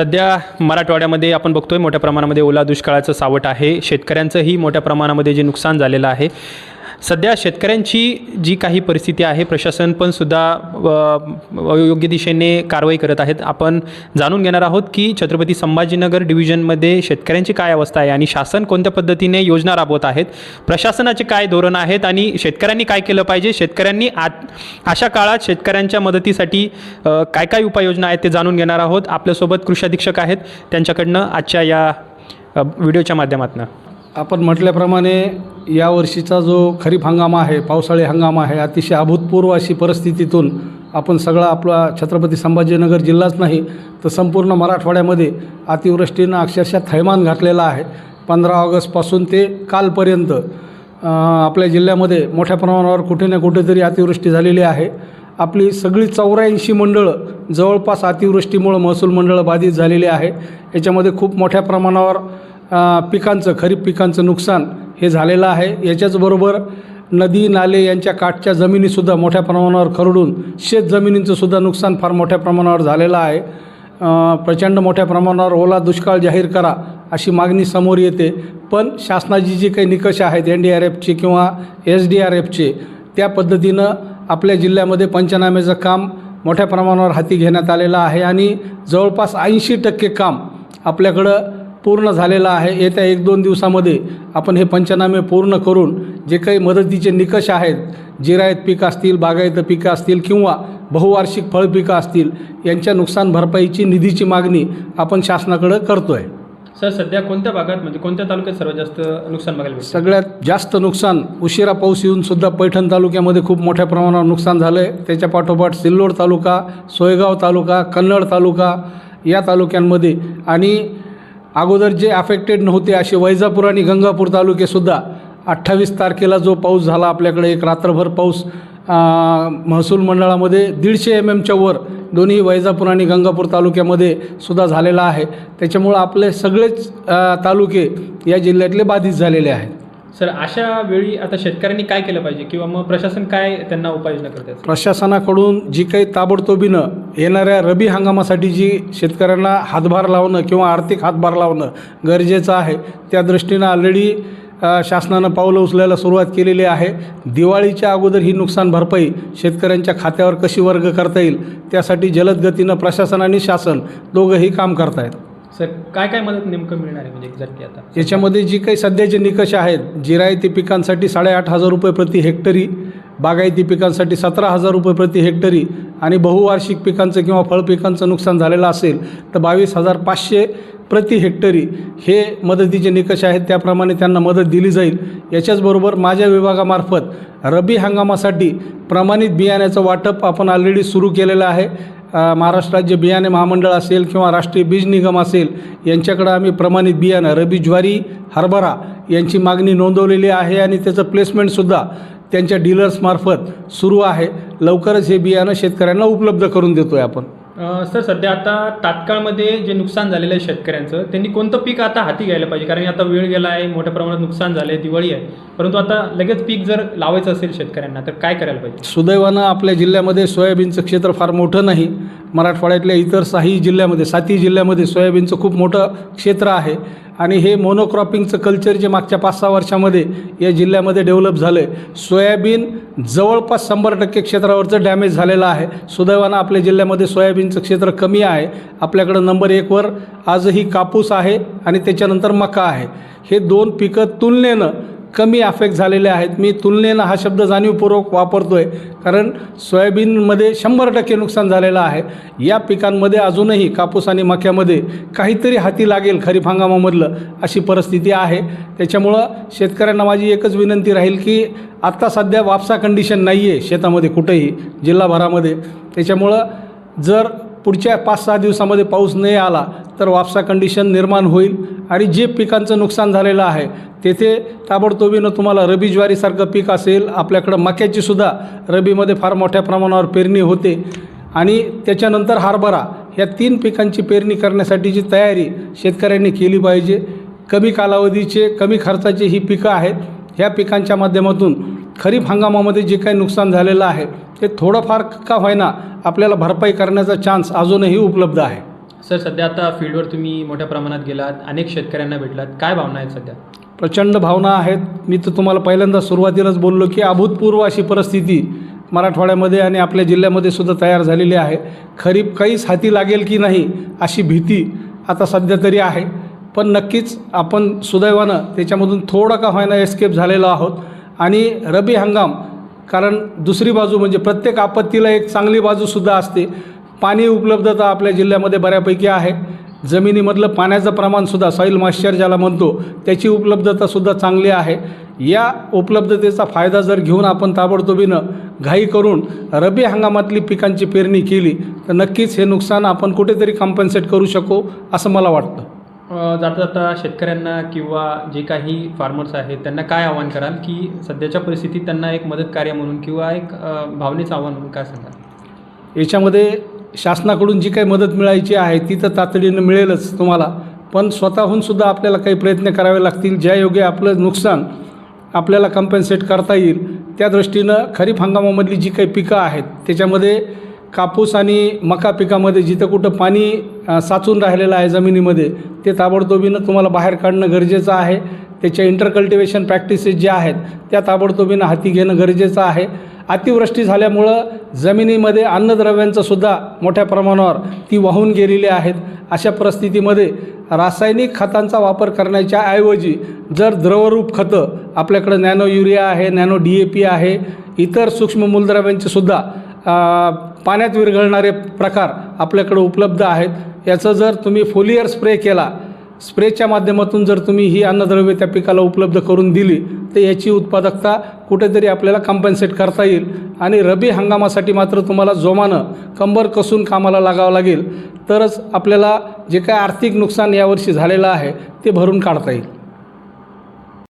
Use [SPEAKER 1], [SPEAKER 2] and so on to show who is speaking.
[SPEAKER 1] सध्या मराठवाड्यामध्ये आपण बघतोय मोठ्या प्रमाणामध्ये ओला दुष्काळाचं सावट आहे. शेतकऱ्यांचंही मोठ्या प्रमाणामध्ये जे नुकसान झालेलं आहे सध्या शेतकऱ्यांची जी काही परिस्थिती आहे प्रशासन पण सुद्धा योग्य दिशेने कारवाई करत आहेत. आपण जाणून घेणार आहोत की छत्रपती संभाजीनगर डिव्हिजनमध्ये शेतकऱ्यांची काय अवस्था आहे आणि शासन कोणत्या पद्धतीने योजना राबवत आहेत प्रशासनाचे काय धोरण आहेत आणि शेतकऱ्यांनी काय केलं पाहिजे शेतकऱ्यांनी आत अशा काळात शेतकऱ्यांच्या मदतीसाठी काय काय उपाययोजना आहेत ते जाणून घेणार आहोत. आपल्यासोबत कृषी अधीक्षक आहेत त्यांच्याकडनं आजच्या या व्हिडिओच्या माध्यमातून.
[SPEAKER 2] आपण म्हटल्याप्रमाणे यावर्षीचा जो खरीप हंगाम आहे पावसाळी हंगाम आहे अतिशय अभूतपूर्व अशी परिस्थितीतून आपण सगळा आपला छत्रपती संभाजीनगर जिल्हाच नाही तर संपूर्ण मराठवाड्यामध्ये अतिवृष्टीनं अक्षरशः थैमान घातलेला आहे. पंधरा ऑगस्टपासून ते कालपर्यंत आपल्या जिल्ह्यामध्ये मोठ्या प्रमाणावर कुठे ना कुठेतरी अतिवृष्टी झालेली आहे. आपली सगळी चौऱ्याऐंशी मंडळं जवळपास अतिवृष्टीमुळं महसूल मंडळं बाधित झालेली आहे. याच्यामध्ये खूप मोठ्या प्रमाणावर पिकांचं खरीप पिकांचं नुकसान हे झालेलं आहे. याच्याचबरोबर नदी नाले यांच्या काठच्या जमिनीसुद्धा मोठ्या प्रमाणावर खरडून शेत नुकसान फार मोठ्या प्रमाणावर झालेलं आहे. प्रचंड मोठ्या प्रमाणावर ओला दुष्काळ जाहीर करा अशी मागणी समोर येते. पण शासनाची जी काही निकष आहेत एन डी आर एफचे किंवा एस डी आर एफचे त्या पद्धतीनं आपल्या जिल्ह्यामध्ये पंचनाम्याचं काम मोठ्या प्रमाणावर हाती घेण्यात आलेलं आहे. आणि जवळपास ऐंशी टक्के काम आपल्याकडं पूर्ण झालेलं आहे. येत्या एक दोन दिवसामध्ये आपण हे पंचनामे पूर्ण करून जे काही मदतीचे निकष आहेत जिरायत पीक असतील बागायत पिकं असतील किंवा बहुवार्षिक फळपिकं असतील यांच्या नुकसान भरपाईची निधीची मागणी आपण शासनाकडं करतो आहे
[SPEAKER 1] सर सध्या कोणत्या भागात म्हणजे कोणत्या तालुक्यात सर्वात जास्त नुकसान बघायला
[SPEAKER 2] सगळ्यात जास्त नुकसान उशिरा पाऊस येऊन सुद्धा पैठण तालुक्यामध्ये खूप मोठ्या प्रमाणावर नुकसान झालं आहे त्याच्या पाठोपाठ सिल्लोड तालुका सोयगाव तालुका कन्नड तालुका या तालुक्यांमध्ये आणि अगोदर जे अफेक्टेड नव्हते असे वैजापूर आणि गंगापूर तालुकेसुद्धा अठ्ठावीस तारखेला जो पाऊस झाला आपल्याकडे एक रात्रभर पाऊस महसूल मंडळामध्ये दीडशे एम एमच्या वर दोन्ही वैजापूर आणि गंगापूर तालुक्यामध्ये सुद्धा झालेला आहे. त्याच्यामुळं आपले सगळेच तालुके या जिल्ह्यातले बाधित झालेले आहेत.
[SPEAKER 1] सर अशा वेळी आता शेतकऱ्यांनी काय केलं पाहिजे किंवा मग प्रशासन काय त्यांना उपाययोजना करतात
[SPEAKER 2] प्रशासनाकडून जी काही ताबडतोबीनं येणाऱ्या रबी हंगामासाठी जी शेतकऱ्यांना हातभार लावणं किंवा आर्थिक हातभार लावणं गरजेचं आहे त्या दृष्टीनं ऑलरेडी शासनानं पावलं उचलायला सुरुवात केलेली आहे. दिवाळीच्या अगोदर ही नुकसान भरपाई शेतकऱ्यांच्या खात्यावर कशी वर्ग करता येईल त्यासाठी जलद गतीनं प्रशासन आणि शासन दोघंही काम करतायत.
[SPEAKER 1] सर काय काय मदत नेमकं मिळणार आहे म्हणजे एक्झॅक्टली आता?
[SPEAKER 2] याच्यामध्ये जी काही सध्याचे निकष आहेत जिरायती पिकांसाठी साडेआठ हजार रुपये प्रति हेक्टरी बागायती पिकांसाठी सतरा हजार रुपये प्रति हेक्टरी आणि बहुवार्षिक पिकांचं किंवा फळ पिकांचं नुकसान झालेलं असेल तर बावीस हजार पाचशे प्रति हेक्टरी हे मदतीचे निकष आहेत. त्याप्रमाणे त्यांना मदत दिली जाईल. याच्याचबरोबर माझ्या विभागामार्फत रबी हंगामासाठी प्रमाणित बियाण्याचं वाटप आपण ऑलरेडी सुरू केलेलं आहे. महाराष्ट्र राज्य बियाणे महामंडळ असेल किंवा राष्ट्रीय बीज निगम असेल यांच्याकडं आम्ही प्रमाणित बियाणं रबी ज्वारी हरभरा यांची मागणी नोंदवलेली आहे आणि त्याचं प्लेसमेंटसुद्धा त्यांच्या डीलर्समार्फत सुरू आहे. लवकरच हे बियाणं शेतकऱ्यांना उपलब्ध करून देतो आहे आपण.
[SPEAKER 1] सर सध्या आता तात्काळमध्ये जे नुकसान झालेलं आहे शेतकऱ्यांचं त्यांनी कोणतं पीक आता हाती घ्यायला पाहिजे? कारण आता वेळ गेला आहे मोठ्या प्रमाणात नुकसान झालं आहे दिवाळी आहे. परंतु आता लगेच पीक जर लावायचं असेल शेतकऱ्यांना तर काय करायला पाहिजे?
[SPEAKER 2] सुदैवानं आपल्या जिल्ह्यामध्ये सोयाबीनचं क्षेत्र फार मोठं नाही. मराठवाड्यातल्या इतर साही जिल्ह्यामध्ये सातही जिल्ह्यामध्ये सोयाबीनचं खूप मोठं क्षेत्र आहे. आणि हे मोनोक्रॉपिंगचं कल्चर जे मागच्या पाच सहा वर्षामध्ये या जिल्ह्यामध्ये डेव्हलप झालं आहे सोयाबीन जवळपास शंभर टक्के क्षेत्रावरचं डॅमेज झालेलं आहे. सुदैवानं आपल्या जिल्ह्यामध्ये सोयाबीनचं क्षेत्र कमी आहे. आपल्याकडं नंबर एकवर आजही कापूस आहे आणि त्याच्यानंतर मका आहे. हे दोन पिकं तुलनेनं कमी अफेक्ट झालेले आहेत. मी तुलनेनं हा शब्द जाणीवपूर्वक वापरतो आहे कारण सोयाबीनमध्ये शंभर टक्के नुकसान झालेलं आहे. या पिकांमध्ये अजूनही कापूस आणि मक्यामध्ये काहीतरी हाती लागेल खरीप हंगामामधलं अशी परिस्थिती आहे. त्याच्यामुळं शेतकऱ्यांना माझी एकच विनंती राहील की आत्ता सध्या वापसा कंडिशन नाही आहे शेतामध्ये कुठेही जिल्हाभरामध्ये. त्याच्यामुळं जर पुढच्या पाच सहा दिवसामध्ये पाऊस नाही आला तर वापसा कंडिशन निर्माण होईल आणि जे पिकांचं नुकसान झालेलं आहे तेथे ताबडतोबीनं तुम्हाला रबी ज्वारीसारखं पीक असेल आपल्याकडं मक्याची सुद्धा रबीमध्ये फार मोठ्या प्रमाणावर पेरणी होते. आणि त्याच्यानंतर हरभरा या तीन पिकांची पेरणी करण्यासाठीची तयारी शेतकऱ्यांनी केली पाहिजे. कमी कालावधीचे कमी खर्चाचे ही पिकं आहेत. ह्या पिकांच्या माध्यमातून खरीप हंगामामध्ये जे काही नुकसान झालेलं आहे ते थोडंफार का होईना आपल्याला भरपाई करण्याचा चान्स अजूनही उपलब्ध आहे.
[SPEAKER 1] सर सध्या आता फील्डवर तुम्ही मोठ्या प्रमाणात गेलात अनेक शेतकऱ्यांना भेटलात. काय भावना आहेत सध्या?
[SPEAKER 2] प्रचंड भावना आहेत. मी तर तुम्हाला पहिल्यांदा सुरुवातीलाच बोललो की अभूतपूर्व अशी परिस्थिती मराठवाड्यामध्ये आणि आपल्या जिल्ह्यामध्ये सुद्धा तयार झालेली आहे. खरीप काहीच हाती लागेल की नाही अशी भीती आता सध्या तरी आहे. पण नक्कीच आपण सुदैवानं त्याच्यामधून थोडं का होईना एस्केप झालेलो आहोत. आणि रबी हंगाम कारण दुसरी बाजू म्हणजे प्रत्येक आपत्तीला एक चांगली बाजूसुद्धा असते. पाणी उपलब्धता आपल्या जिल्ह्यामध्ये बऱ्यापैकी आहे. जमिनीमधलं पाण्याचं प्रमाणसुद्धा सॉईल मॉइश्चर ज्याला म्हणतो त्याची उपलब्धतासुद्धा चांगली आहे. या उपलब्धतेचा फायदा जर घेऊन आपण ताबडतोबीनं घाई करून रबी हंगामातली पिकांची पेरणी केली तर नक्कीच हे नुकसान आपण कुठेतरी कॉम्पन्सेट करू शकू असं मला वाटतं.
[SPEAKER 1] जाता जाता शेतकऱ्यांना किंवा जे काही फार्मर्स आहेत त्यांना काय आव्हान कराल की सध्याच्या परिस्थितीत त्यांना एक मदत कार्य म्हणून किंवा एक भावनेचं आव्हान म्हणून काय सांगाल?
[SPEAKER 2] याच्यामध्ये शासनाकडून जी काही मदत मिळायची आहे ती तर तातडीनं मिळेलच तुम्हाला. पण स्वतःहून सुद्धा आपल्याला काही प्रयत्न करावे लागतील ज्यायोगे आपलं नुकसान आपल्याला कम्पेन्सेट करता येईल. त्या दृष्टीनं खरीप हंगामामधली जी काही पिकं आहेत त्याच्यामध्ये कापूस आणि मका पिकामध्ये जिथं कुठं पाणी साचून राहिलेलं आहे जमिनीमध्ये ते ताबडतोबीनं तुम्हाला बाहेर काढणं गरजेचं आहे. त्याच्या इंटरकल्टिवेशन प्रॅक्टिसेस ज्या आहेत त्या ताबडतोबीनं हाती घेणं गरजेचं आहे. अतिवृष्टी झाल्यामुळं जमिनीमध्ये अन्नद्रव्यांचंसुद्धा मोठ्या प्रमाणावर ती वाहून गेलेली आहेत. अशा परिस्थितीमध्ये रासायनिक खतांचा वापर करण्याच्या ऐवजी जर द्रवरूप खतं आपल्याकडं नॅनो युरिया आहे नॅनो डी ए पी आहे इतर सूक्ष्म मूलद्रव्यांचेसुद्धा पाण्यात विरघळणारे प्रकार आपल्याकडं उपलब्ध आहेत. याचं जर तुम्ही फोलियर स्प्रे केला स्प्रेच्या माध्यमातून जर तुम्ही ही अन्नद्रव्ये त्या पिकाला उपलब्ध करून दिली तर याची उत्पादकता कुठेतरी आपल्याला कम्पन्सेट करता येईल. आणि रबी हंगामासाठी मात्र तुम्हाला जोमानं कंबर कसून कामाला लागावं लागेल. तरच आपल्याला जे काय आर्थिक नुकसान यावर्षी झालेलं आहे ते भरून काढता येईल.